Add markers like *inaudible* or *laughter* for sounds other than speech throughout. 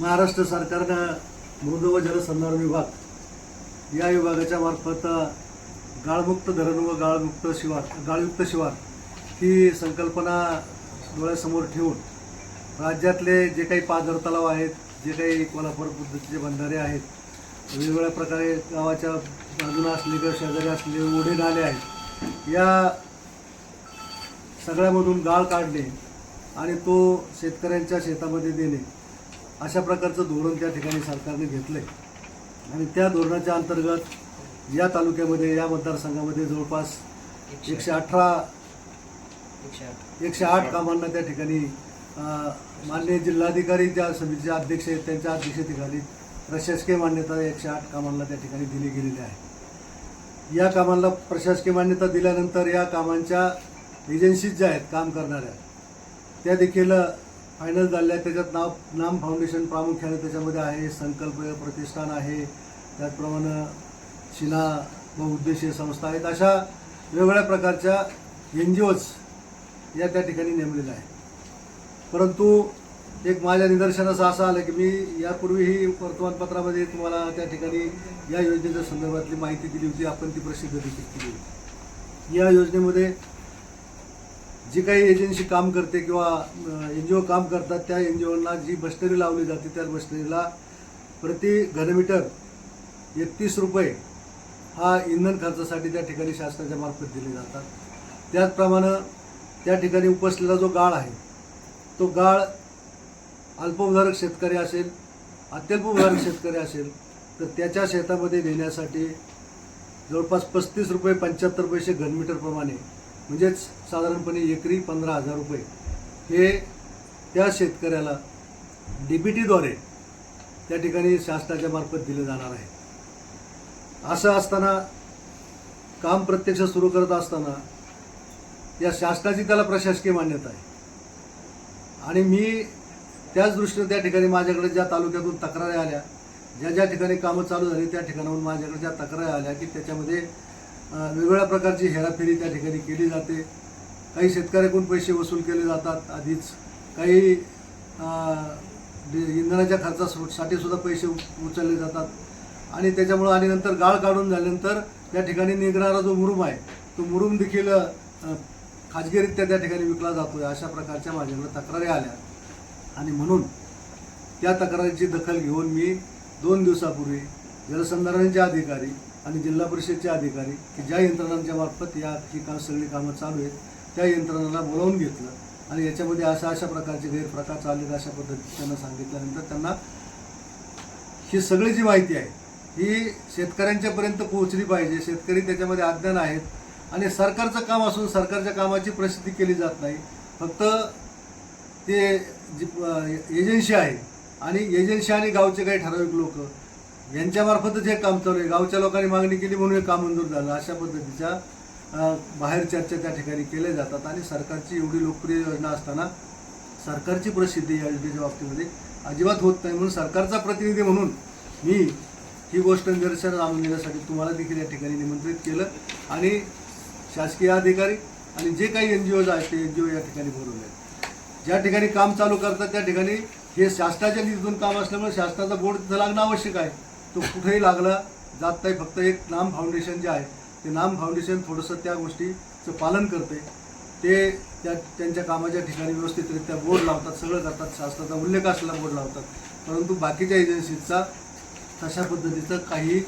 महाराष्ट्र सरकारनं मृद व जलसंधारण विभाग या विभागाच्या मार्फत गाळमुक्त धरण व गाळमुक्त शिवार गाळयुक्त शिवार ही संकल्पना डोळ्यासमोर ठेवून राज्यातले जे काही पाझर तलाव आहेत जे काही कोल्हापूर पद्धतीचे बंधारे आहेत वेगवेगळ्या प्रकारे गावाच्या बाजूला असले किंवा शेजारी असलेले ओढे नाले आहेत या सगळ्यामधून गाळ काढणे आणि तो शेतकऱ्यांच्या शेतामध्ये देणे अशा प्रकारचं धोरण त्या ठिकाणी सरकारने घेतलं आहे आणि त्या धोरणाच्या अंतर्गत या तालुक्यामध्ये या मतदारसंघामध्ये जवळपास एकशे अठरा एकशे आठ कामांना त्या ठिकाणी मान्य माननीय जिल्हाधिकारी ज्या समितीचे अध्यक्ष आहेत त्यांच्या अध्यक्षतेखाली प्रशासकीय मान्यता एकशे आठ कामांना त्या ठिकाणी दिली गेलेली आहे. या कामांना प्रशासकीय मान्यता दिल्यानंतर या कामांच्या एजन्सीज ज्या आहेत काम करणाऱ्या त्या देखील फायनल झाले आहे त्याच्यात नाव नाम फाउंडेशन प्रामुख्याने त्याच्यामध्ये आहे. संकल्प प्रतिष्ठान आहे. त्याचप्रमाणे शिला बहुउद्देशीय संस्था आहेत. अशा वेगवेगळ्या प्रकारच्या एन जी ओज या त्या ठिकाणी नेमलेल्या आहेत. परंतु एक माझ्या निदर्शनास असं आलं की मी यापूर्वीही वर्तमानपत्रामध्ये तुम्हाला त्या ठिकाणी या योजनेच्या संदर्भातली माहिती दिली होती. आपण ती प्रसिद्ध देखील केली होती. या योजनेमध्ये जी काही एजन्सी काम करते किंवा एन जी ओ काम करतात त्या एन जी ओना जी मशनरी लावली जाते त्या मशनरीला प्रति घनमीटर एकतीस रुपये हा इंधन खर्चासाठी त्या ठिकाणी शासनाच्या मार्फत दिले जातात. त्याचप्रमाणे त्या ठिकाणी उपसलेला जो गाळ आहे तो गाळ अल्पभूधारक शेतकरी असेल अत्यल्पभूधारक शेतकरी असेल तर त्याच्या शेतामध्ये नेण्यासाठी जवळपास पस्तीस रुपये पंच्याहत्तर पैसे घनमीटरप्रमाणे म्हणजेच साधारणपणे एकरी पंधरा हजार रुपये हे त्या शेतकऱ्याला डी बी टीद्वारे त्या ठिकाणी शासनाच्या मार्फत दिले जाणार आहे. असं असताना काम प्रत्यक्ष सुरू करत असताना या शासनाची त्याला प्रशासकीय मान्यता आहे. आणि मी त्याच दृष्टीने त्या ठिकाणी माझ्याकडे ज्या तालुक्यातून तक्रारी आल्या ज्या ज्या ठिकाणी कामं चालू झाली त्या ठिकाणाहून माझ्याकडे ज्या तक्रारी आल्या की त्याच्यामध्ये वेगवेगळ्या प्रकारची हेराफेरी त्या ठिकाणी केली जाते. काही शेतकऱ्याकडून पैसे वसूल केले जातात आधीच. काही इंधनाच्या खर्चासाठी सुद्धा पैसे उचलले जातात. आणि त्याच्यामुळं आणि नंतर गाळ काढून झाल्यानंतर त्या ठिकाणी निघणारा जो मुरुम आहे तो मुरुम देखील खाजगीरित्या त्या ठिकाणी विकला जातोय अशा प्रकारच्या माझ्याकडे तक्रारी आल्या. आणि म्हणून त्या तक्रारीची दखल घेऊन मी दोन दिवसापूर्वी जलसंधारणचे अधिकारी आणि जिल्हा परिषदचे अधिकारी की ज्या यंत्रणांच्या मार्फत या ही काम सगळी कामं चालू आहेत त्या यंत्रणांना बोलावून घेतलं आणि याच्यामध्ये अशा अशा प्रकारचे गैरप्रकार चाललेत अशा पद्धतीने त्यांना सांगितल्यानंतर त्यांना ही सगळी जी माहिती आहे ही शेतकऱ्यांच्यापर्यंत पोहोचली पाहिजे. शेतकरी त्याच्यामध्ये अज्ञान आहेत आणि सरकारचं काम असून सरकारच्या कामाची प्रसिद्धी केली जात नाही. फक्त ते जी एजन्सी आहे आणि एजन्सी आणि गावचे काही ठराविक लोक यांच्यामार्फतच हे काम चालू आहे. गावच्या लोकांनी मागणी केली म्हणून हे काम मंजूर झालं. अशा पद्धतीच्या बाहेर चर्चा त्या ठिकाणी केल्या जातात आणि सरकारची एवढी लोकप्रिय योजना असताना सरकारची प्रसिद्धी या योजनेच्या बाबतीमध्ये अजिबात होत नाही म्हणून सरकारचा प्रतिनिधी म्हणून मी ही गोष्ट निदर्शनास आणून देण्यासाठी तुम्हाला देखील या ठिकाणी निमंत्रित केलं. आणि शासकीय अधिकारी आणि जे काही एन जी ओज आहेत ते एन जी ओ या ठिकाणी भरवले आहेत. ज्या ठिकाणी काम चालू करतात त्या ठिकाणी हे शासनाच्या निधीतून काम असल्यामुळे शासनाचा बोर्ड तिथं लागणं आवश्यक आहे. तो कुठेही लागला जात नाही फक्त एक नाम फाउंडेशन जे आहे ते नाम फाउंडेशन थोडंसं त्या गोष्टीचं पालन करते. ते त्या त्यांच्या कामाच्या ठिकाणी व्यवस्थितरित्या बोर्ड लावतात सगळं करतात शासनाचा उल्लेख असलेला बोर्ड लावतात. परंतु बाकीच्या एजन्सीजचा तशा पद्धतीचं काही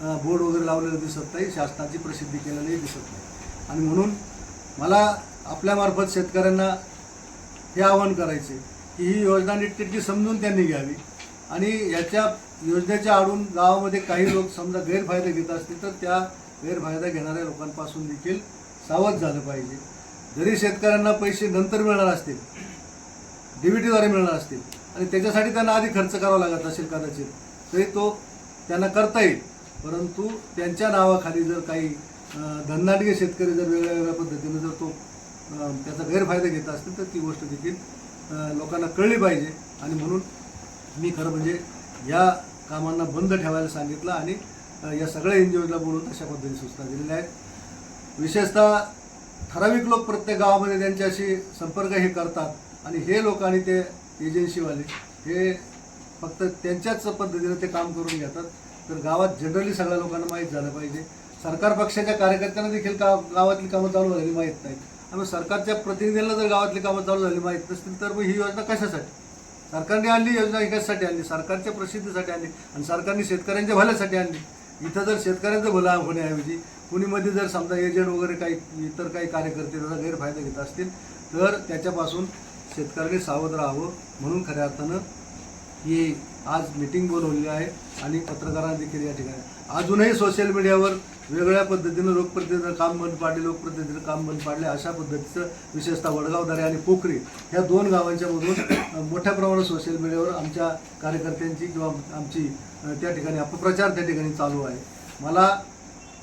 बोर्ड वगैरे लावलेलं दिसत नाही शासनाची प्रसिद्धी केलेली दिसत नाही. आणि म्हणून मला आपल्यामार्फत शेतकऱ्यांना हे आवाहन करायचे की ही योजना नीटनेटकी समजून त्यांनी घ्यावी. आणि याच्या योजनेच्या आडून गावामध्ये काही लोक समजा गैरफायदा घेत असतील तर त्या गैरफायदा घेणाऱ्या लोकांपासून देखील सावध झालं पाहिजे. जरी शेतकऱ्यांना पैसे नंतर मिळणार असतील डीबीटीद्वारे मिळणार असतील आणि त्याच्यासाठी त्यांना आधी खर्च करावा लागत असेल कदाचित तरी तो त्यांना करता येईल. परंतु त्यांच्या नावाखाली जर काही अं, शेतकरी जर वेगळ्या वेगळ्या पद्धतीने जर तो त्याचा गैरफायदा घेत असतील तर ती गोष्ट देखील लोकांना कळली पाहिजे. आणि म्हणून मी खरं म्हणजे या कामांना बंद ठेवायला सांगितलं आणि या सगळ्या एन जी ओला बोलून अशा पद्धतीने सूचना दिलेल्या आहेत. विशेषतः ठराविक लोक प्रत्येक गावामध्ये त्यांच्याशी संपर्क हे करतात आणि हे लोक आणि ते एजन्सीवाले हे फक्त त्यांच्याच पद्धतीने ते काम करून घेतात. तर गावात जनरली सगळ्या लोकांना माहीत झालं पाहिजे. सरकार पक्षाच्या कार्यकर्त्यांना देखील का गावातली कामं चालू झालेली माहीत नाहीत. आणि सरकारच्या प्रतिनिधींना जर गावातली कामं चालू झाली माहीत नसतील तर मग ही योजना कशासाठी? सरकारने आणली योजना एकासाठी आणली सरकारच्या प्रसिद्धीसाठी आणली आणि सरकारने शेतकऱ्यांच्या भल्यासाठी आणली. इथं जर शेतकऱ्यांचं भलं होण्याऐवजी कुणीमध्ये जर समजा एजंट वगैरे काही इतर काही कार्यकर्ते त्याचा गैरफायदा घेत असतील तर त्याच्यापासून शेतकऱ्यांनी सावध राहावं म्हणून खऱ्या अर्थानं ही आज मिटिंग बोलवलेली आहे आणि पत्रकारांना देखील या ठिकाणी. अजूनही सोशल मीडियावर वेगळ्या पद्धतीनं लोकप्रतिनिधीनं काम बंद पाडले लोकप्रतिनिधीनं काम बंद पाडले अशा पद्धतीचं विशेषतः वडगावदारे आणि पोखरी ह्या दोन गावांच्या मधून मोठ्या प्रमाणात सोशल मीडियावर आमच्या कार्यकर्त्यांची किंवा आमची त्या ठिकाणी अपप्रचार त्या ठिकाणी चालू आहे. मला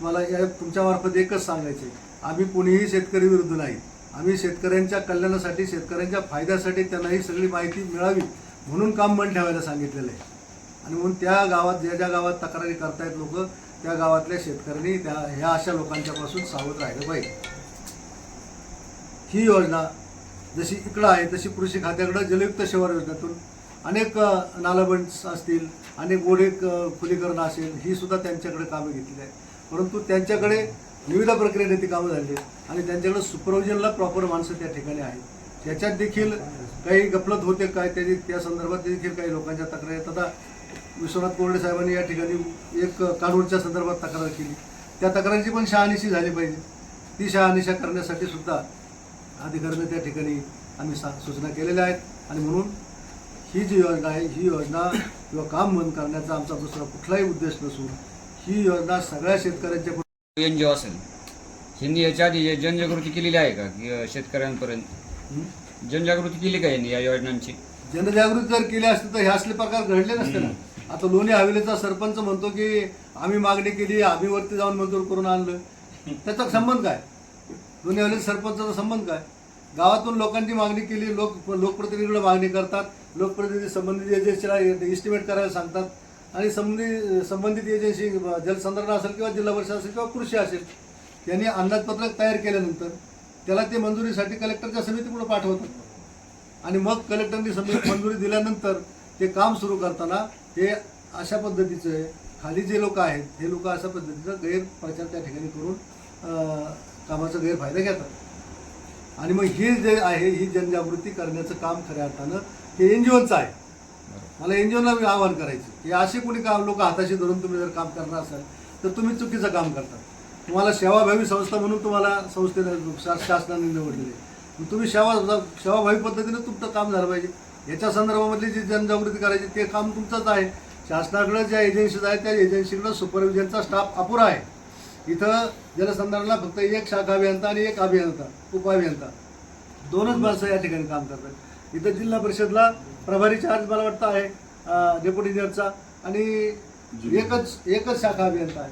मला या तुमच्यामार्फत एकच सांगायचे आम्ही कुणीही शेतकरी विरुद्ध नाही. आम्ही शेतकऱ्यांच्या कल्याणासाठी शेतकऱ्यांच्या फायद्यासाठी त्यांना ही सगळी माहिती मिळावी. म्हणून काम बंद ठेवायला सांगितलेलं आहे. आणि म्हणून त्या गावात ज्या ज्या गावात तक्रारी करतायत लोक त्या गावातल्या शेतकऱ्यांनी त्या ह्या अशा लोकांच्यापासून सावध राहिलं पाहिजे. ही योजना जशी इकडं आहे तशी कृषी खात्याकडं जलयुक्त शिवार योजनेतून अनेक नालाबंड असतील अनेक गोडे क- खुलीकरण असेल ही सुद्धा त्यांच्याकडे कामं घेतली आहेत. परंतु त्यांच्याकडे विविध प्रक्रियेने ती कामं झाली आणि त्यांच्याकडे सुपरविजनला प्रॉपर माणसं त्या ठिकाणी आहेत. त्याच्यात देखील काही गफलत होते काय त्याची त्या संदर्भात देखील काही लोकांच्या तक्रारी येतात आता विश्वनाथ कोरडे साहेबांनी या ठिकाणी एक कानूरच्या संदर्भात तक्रार केली. त्या तक्रारीची पण शहानिशी झाली पाहिजे. ती शहानिशा करण्यासाठी सुद्धा अधिकाऱ्यांनी त्या ठिकाणी आम्ही सा सूचना केलेल्या आहेत. आणि म्हणून ही जी योजना आहे ही योजना किंवा काम बंद करण्याचा आमचा दुसरा कुठलाही उद्देश नसून ही योजना सगळ्या शेतकऱ्यांच्या एन जी ओ असेल. यांनी याच्या आधी जनजागृती केलेली आहे का की शेतकऱ्यांपर्यंत? जनजागृती केली का यांनी या योजनांची? जनजागृती जर केली असती तर हे असले प्रकार घडले नसते ना. आता लोणी हवेलीचा सरपंच म्हणतो की आम्ही मागणी केली आम्ही वरती जाऊन मंजूर करून आणलं. त्याचा संबंध काय? लोणी हवेली सरपंचाचा संबंध काय? गावातून लोकांची मागणी केली लोक लोकप्रतिनिधीकडे मागणी करतात लोकप्रतिनिधी संबंधित एजन्सीला इस्टिमेट करायला सांगतात आणि संबंधित संबंधित एजन्सी जलसंधारण असेल किंवा जिल्हा परिषद असेल किंवा कृषी असेल त्यांनी अंदाजपत्रक तयार केल्यानंतर त्याला ते मंजुरीसाठी कलेक्टरच्या समितीकडे पाठवतात. आणि मग कलेक्टरनी समिती मंजुरी दिल्यानंतर ते काम सुरू करताना हे अशा पद्धतीचं आहे. खाली जे लोक आहेत हे लोक अशा पद्धतीचा गैरप्रचार त्या ठिकाणी करून कामाचा गैरफायदा घेतात. आणि मग हे जे आहे ही जनजागृती करण्याचं काम खऱ्या अर्थानं हे एन जी ओचं आहे. मला एन जी ओला मी आवाहन करायचं की असे कोणी काम लोक हाताशी धरून तुम्ही जर काम करणार असाल तर तुम्ही चुकीचं काम करता. तुम्हाला सेवाभावी संस्था म्हणून तुम्हाला संस्थेने शा- शासनाने निवडलेली आहे तुम्ही सेवा सेवाभावी पद्धतीने तुमचं काम झालं पाहिजे. याच्या संदर्भामधली जी जनजागृती करायची ते काम तुमचंच आहे. शासनाकडे ज्या एजन्सीज आहेत त्या एजन्सीकडे सुपरविजनचा स्टाफ अपुरा आहे. इथं जलसंधारणाला फक्त एक शाखा अभियंता आणि एक अभियंता उपाभियंता दोनच माणसं या ठिकाणी काम करतात. इथं जिल्हा परिषदला प्रभारी चार्ज मला वाटतं आहे डेप्युटी इंजिनियरचा आणि एकच एकच शाखा अभियंता आहे.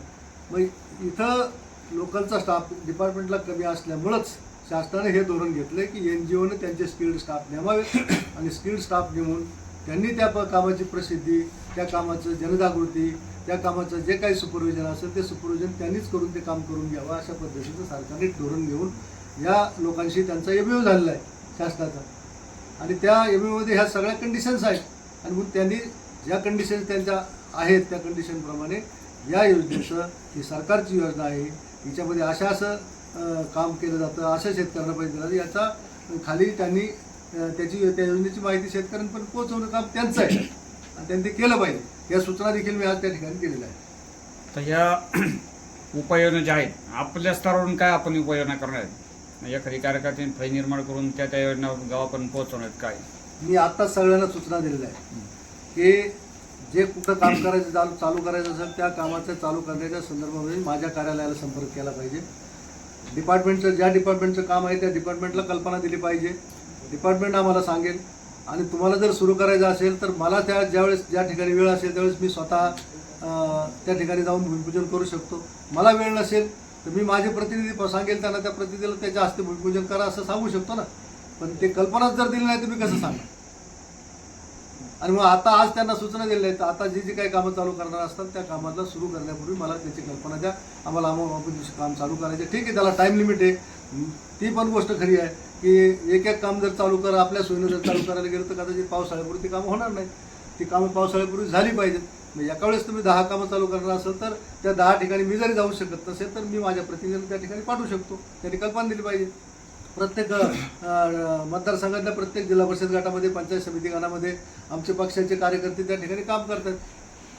मग इथं लोकलचा स्टाफ डिपार्टमेंटला कमी असल्यामुळंच शासनाने हे धोरण घेतलं की एन जी ओने त्यांचे स्किल्ड स्टाफ नेमावेत आणि स्किल्ड स्टाफ नेमून त्यांनी त्या प- कामाची प्रसिद्धी त्या कामाचं जनजागृती त्या कामाचं जे काही सुपरविजन असेल ते सुपरविजन त्यांनीच करून ते काम करून घ्यावं अशा पद्धतीचं सरकारने धोरण घेऊन या लोकांशी त्यांचा एमयू झालेला आहे शासनाचा. आणि त्या एमयूमध्ये ह्या सगळ्या कंडिशन्स आहेत. आणि मग त्यांनी ज्या कंडिशन्स त्यांच्या आहेत त्या कंडिशनप्रमाणे या योजनेचं ही सरकारची योजना आहे. हिच्यामध्ये अशा असं काम केलं जातं अशा शेतकऱ्यांना दिलं जातं याचा खाली त्यांनी त्याची त्या योजनेची माहिती शेतकऱ्यांपर्यंत पोहोचवणं काम त्यांचं आहे. आणि त्यांनी ते केलं पाहिजे. या सूचना देखील मी आज त्या ठिकाणी केलेल्या आहेत. तर ह्या *clears throat* उपाययोजना ज्या आहेत आपल्या स्तरावरून काय आपण उपाययोजना करणार आहेत? एखादी कार्यकर्त्यांनी फै निर्माण करून त्या त्या योजना गावापर्यंत पोहोचवणार आहेत काय? मी आत्ताच सगळ्यांना सूचना दिलेल्या आहे की जे कुठं काम करायचं चालू चालू करायचं असेल त्या कामाचं चालू करण्याच्या संदर्भामध्ये माझ्या कार्यालयाला संपर्क केला पाहिजे. डिपार्टमेंटचं ज्या डिपार्टमेंटचं काम आहे त्या डिपार्टमेंटला कल्पना दिली पाहिजे. डिपार्टमेंट आम्हाला सांगेल. आणि तुम्हाला जर सुरू करायचं असेल तर मला त्या ज्यावेळेस ज्या ठिकाणी वेळ असेल त्यावेळेस मी स्वतः त्या ठिकाणी जाऊन भूमिपूजन करू शकतो. मला वेळ नसेल तर मी माझे प्रतिनिधी सांगेल त्यांना त्या प्रतिनिधीला त्याच्या हस्ते भूमिपूजन करा असं सांगू शकतो ना. पण ते कल्पनाच जर दिली नाही तर मी कसं सांगा आणि मग आता आज त्यांना सूचना दिल्या आहेत. आता जी जी काही कामं चालू करणार असतात त्या कामाला सुरू करण्यापूर्वी मला त्याची कल्पना द्या. आम्हाला अमोल दिवशी काम चालू करायचे. ठीक आहे त्याला टाईम लिमिट आहे. ती पण गोष्ट खरी आहे की एक एक काम जर चालू कर आपल्या सोयीनं जर चालू करायला गेलं तर कदाचित पावसाळ्यापूर्वी ती कामं होणार नाही ती कामं पावसाळ्यापूर्वी झाली पाहिजेत. मग एका वेळेस तुम्ही दहा कामं चालू करणार असेल तर त्या दहा ठिकाणी मी जरी जाऊ शकत नसेल तर मी माझ्या प्रतिनिधीला त्या ठिकाणी पाठवू शकतो. त्यांनी कल्पना दिली पाहिजे. प्रत्येक मतदारसंघातल्या प्रत्येक जिल्हा परिषद गटामध्ये पंचायत समिती गणामध्ये आमचे पक्षाचे कार्यकर्ते त्या ठिकाणी काम करतात.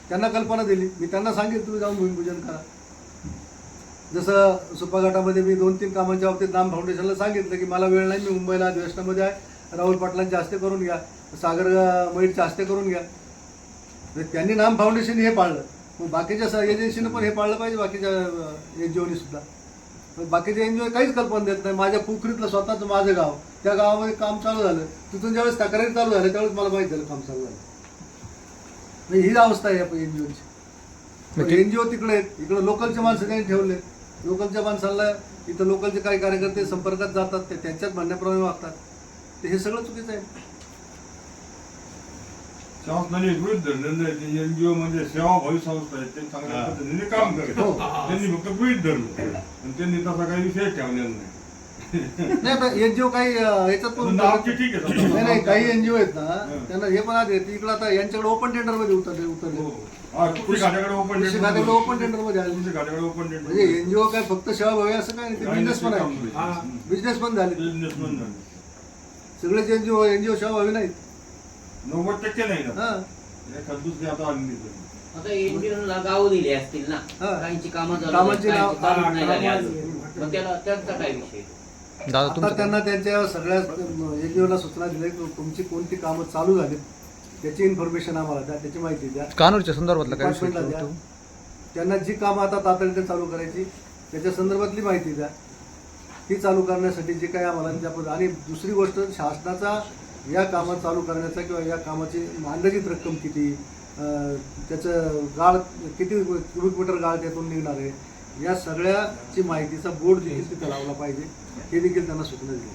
त्यांना कल्पना दिली. मी त्यांना सांगेन तुम्ही जाऊन भूमिपूजन करा. जसं सुपा गटामध्ये मी दोन तीन कामांच्या बाबतीत नाम फाउंडेशनला सांगितलं की मला वेळ नाही मी मुंबईला अधिवेशनामध्ये आहे. राहुल पाटलांच्या हस्ते करून घ्या. सागर अं, हस्ते करून घ्या. तर त्यांनी नाम फाउंडेशन हे पाळलं. मग बाकीच्या एजन्सीनं पण हे पाळलं पाहिजे बाकीच्या एन जी ओनी सुद्धा. बाकीचे एन जी ओ काहीच कल्पना देत नाही. माझ्या पोखरीतलं स्वतःचं माझं गाव त्या गावामध्ये काम चालू झालं. तिथून ज्यावेळेस तक्रारी चालू झाल्या त्यावेळेस मला माहीत झालं काम चालू झालं. म्हणजे ही अवस्था आहे एन जी ओची एन जी ओ तिकडे आहेत. इकडे लोकलचे माणसं त्यांनी ठेवले लोकलच्या माणसाला इथं लोकलचे काही कार्यकर्ते संपर्कात जातात ते त्यांच्याच म्हणण्याप्रमाणे वागतात. ते हे सगळं चुकीचं आहे. शासनाने गृहित धरलेलं आहे ते एनजीओ म्हणजे सेवाभावी संस्था आहे ते चांगल्या पद्धतीने काम करतात. त्यांनी फक्त गृहित धरलं आणि त्यांनी तसा काही विषय ठेवलेला नाही नाही आता एनजीओ काही अं, याच्यात पण नावची ठीक आहे. समजा. नाही नाही काही एनजीओ आहेत ना. त्यांना हे पण आले इकडे आता यांच्याकडे ओपन टेंडरमध्ये उतरले उतरले. हो. हा, कृषी खात्याकडे ओपन कृषी खात्याकडे ओपन टेंडरमध्ये आले. कृषी खात्याकडे ओपन म्हणजे एनजीओ काय फक्त सेवाभावी असं काय नाही बिझनेस पण आहे. बिझनेस पण झाले. बिझनेसमॅन झाले. सगळेच एनजीओ एनजीओ सेवाभावी नाहीत. नव्वद टक्के नाही ना हा एखाद दुसरी आता आली नाही. आता एनजीओला गाव दिली असतील ना हा. काहींची कामं झाली कामांची काहींची नाव- चालू हा, नाही झाली कामं अजून. झाली. मग त्याला त्यांचा काय विषय दादा आता तुमचं त्यांना त्यांच्या सगळ्या एनजीओला सूचना दिल्या की तुमची कोणती कामं चालू झाली त्याची इन्फॉर्मेशन आम्हाला द्या त्याची माहिती द्या कानूरच्या संदर्भातला काय विषय डिपार्टमेंटला द्या. होतो? त्यांना जी कामं आता तातडीने चालू करायची त्याच्या संदर्भातली माहिती द्या ती चालू करण्यासाठी जे काही आम्हाला आणि दुसरी गोष्ट शासनाचा या कामात चालू करण्याचा किंवा या कामाची अंदाजित रक्कम किती अं, त्याचं गाळ किती क्युबिक मीटर गाळ त्यातून निघणार आहे या सगळ्याची माहितीचा बोर्ड देखील तिथं लावला पाहिजे. हे देखील त्यांना सूचना दिली.